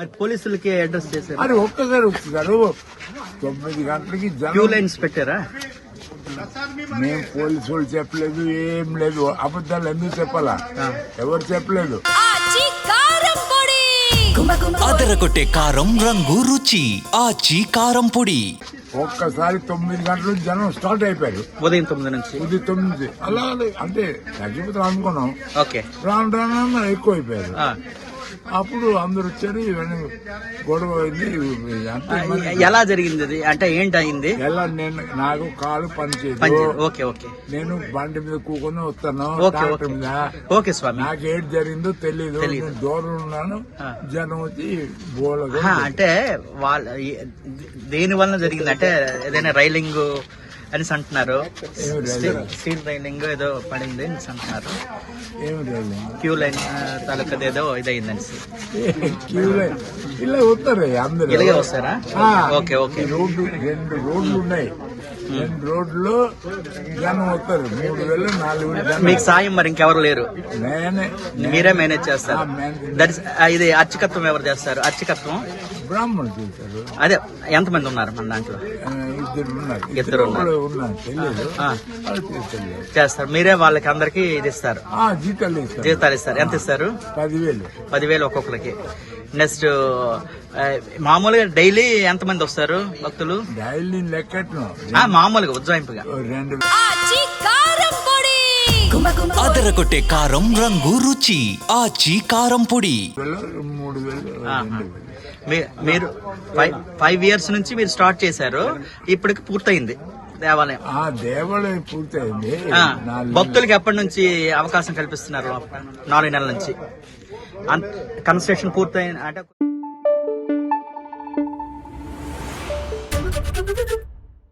మరి పోలీసులకి అడ్రస్ చేశారు. అది ఒక్కసారి ఒక్కసారి తొమ్మిది గంటలకి క్యూ లైన్స్ పెట్టారా? మేము పోలీసు వాళ్ళు చెప్పలేదు ఏం లేదు. అబద్ధాలు ఎందుకు చెప్పాలా? ఎవరు చెప్పలేదు? అదరగొట్టే కారం రంగు రుచి. ఆచి కారం పొడి. ఒక్కసారి తొమ్మిది గంటలకు జనం స్టార్ట్ అయిపోయారు. ఉదయం తొమ్మిది నుంచి. ఇది తొమ్మిది. అలా అంటే తగ్గిపోతాం అనుకున్నాం. ఓకే. రాను రాను ఎక్కువ అయిపోయారు ఆ. అప్పుడు అందరు వచ్చారు ఇవన్నీ గొడవ అయింది. ఎలా జరిగింది అది? అంటే ఏంటి అయింది ఎలా నేను నాకు కాలు పనిచేయదు. Okay okay. నేను బండి మీద కూకొని వస్తాను. ఓకే ట్రాక్టర్ ఓకే మీద. ఓకే స్వామి. నాకు ఏది జరిగిందో తెలియదు దూరం ఉన్నాను. జనం వచ్చి ఆహా, అంటే వాళ్ళ దేని వలన జరిగింది? అంటే ఏదైనా రైలింగ్ అని అంటున్నారు. Steel railing? ఏదో పడింది అని అంటున్నారు. క్యూ లైన్ తాలూకది ఏదో ఇదైందని క్యూ లైన్. ఇలా వస్తారు అందరూ. ఇలాగే వస్తారా? Okay okay. ఈ రోడ్డు రెండు రోడ్లు ఉన్నాయి. రెండు రోడ్లు జనం వస్తారు. మూడు వేలు నాలుగు వేలు జనం. మీకు సాయం మరి ఇంకెవరు లేరు? నేనే మీరే మేనేజ్ చేస్తారు. ఇది అర్చకత్వం ఎవరు చేస్తారు? అర్చకత్వం? బ్రాహ్మణులు చేశారు. అదే ఎంతమంది ఉన్నారు మన దాంట్లో? ఇద్దరు ఉన్నారు. ఇద్దరు ఉన్నారు. ఒకళ్ళు ఉన్నారు తెలియదు. ఆ. వాళ్ళు చేస్తారు చేస్తారు. మీరే వాళ్ళకి అందరికి ఇది ఇస్తారు. ఆ, జీతాలు ఇస్తారు. జీతాలు ఇస్తారు. ఎంత ఇస్తారు? పదివేలు. పదివేలు ఒక్కొక్కరికి. నెక్స్ట్ మామూలుగా డైలీ ఎంతమంది వస్తారు భక్తులు? డైలీ లెక్కట్ను. ఆ, మామూలుగా ఉజ్జాయింపుగా. రెండు అదరగొట్టే కారం రంగు రుచి. ఆచి కారం పొడి. మీరు ఫైవ్ ఫైవ్ ఇయర్స్ నుంచి మీరు స్టార్ట్ చేశారు. ఇప్పటికి పూర్తయింది దేవాలయం. ఆ దేవాలయం పూర్తయింది. భక్తులకి ఎప్పటి నుంచి అవకాశం కల్పిస్తున్నారు? నాలుగు నెలల నుంచి. కన్స్ట్రక్షన్ పూర్తయిన అంటే